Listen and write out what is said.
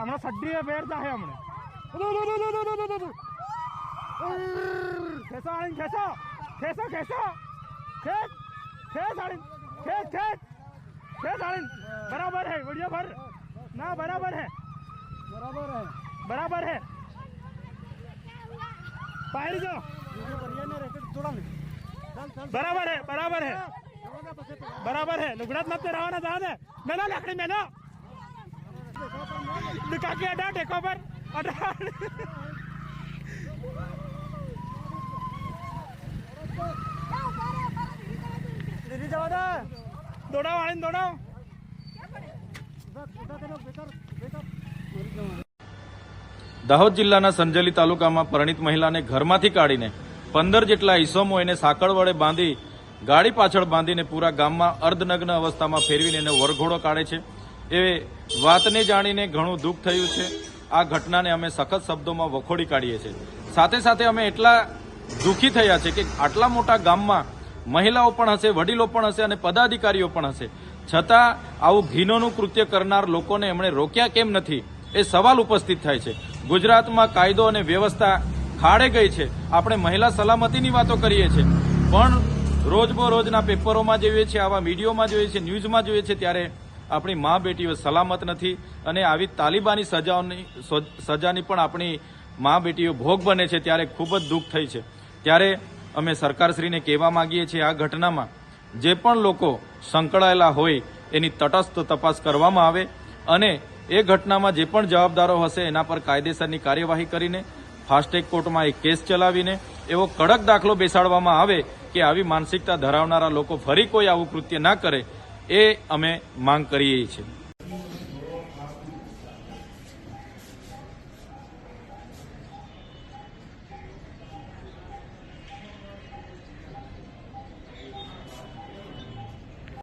હમણાં સડ્ડી ફેર જાહે હમણે ખેંચો આળીને ખેંચો ખેંચો ખેંચો ખેંચ ખેંચ આળીને ખેંચ ખેંચ ખેંચ આળીને બરાબર હે વિડિયો ભર ના બરાબર હે બરાબર હે બરાબર હે જો ચાલ ચાલ બરાબર હે બરાબર હે બરાબર હે લુગડાત નથી રહેવાના જવા દે મેલો લાકડી મેલો કાકી અઢાર ટેકો પર. અઢાર. દીદી જવા દે. દોડાવ આળીને દોડાવ. દાહોદ જિલ્લાના સંજલી તાલુકામાં પરણિત મહિલાને ઘરમાંથી કાઢીને પંદર જેટલા ઈસમો એને સાંકળ વડે બાંધી ગાડી પાછળ બાંધીને પૂરા ગામમાં અર્ધનગ્ન અવસ્થામાં ફેરવીને એને વરઘોડો કાઢે છે. એ વાતને જાણીને ઘણું દુઃખ થયું છે. આ ઘટનાને અમે સખત શબ્દોમાં વખોડી કાઢીએ છીએ. સાથે સાથે અમે એટલા દુઃખી થયા છે કે આટલા મોટા ગામમાં મહિલાઓ પણ હશે, વડીલો પણ હશે અને પદાધિકારીઓ પણ હશે. છતાં આવું ઘીનોનું કૃત્ય કરનાર લોકોને એમણે રોક્યા કેમ નથી એ સવાલ ઉપસ્થિત થાય છે. ગુજરાતમાં કાયદો અને વ્યવસ્થા ખાડે ગઈ છે. આપણે મહિલા સલામતીની વાતો કરીએ છીએ. પણ રોજબરોજના પેપરોમાં જોઈએ છીએ આવા મીડિયોમાં જોઈએ છીએ ન્યૂઝમાં જોઈએ છીએ ત્યારે આપણી મા બેટીઓ સલામત નથી અને આવી તાલિબાની સજાઓની સજાની પણ આપણી મા બેટીઓ ભોગ બને છે ત્યારે ખૂબ જ દુઃખ થઈ છે. ત્યારે અમે સરકારશ્રીને કહેવા માંગીએ છીએ આ ઘટનામાં જે પણ લોકો સંકળાયેલા હોય એની તટસ્થ તપાસ કરવામાં આવે અને એ ઘટનામાં જે પણ જવાબદારો હશે એના પર કાયદેસરની કાર્યવાહી કરીને ફાસ્ટેગ કોર્ટમાં એક કેસ ચલાવીને એવો કડક દાખલો બેસાડવામાં આવે કે આવી માનસિકતા ધરાવનારા લોકો ફરી કોઈ આવું કૃત્ય ના કરે એ અમે માંગ કરીએ છીએ.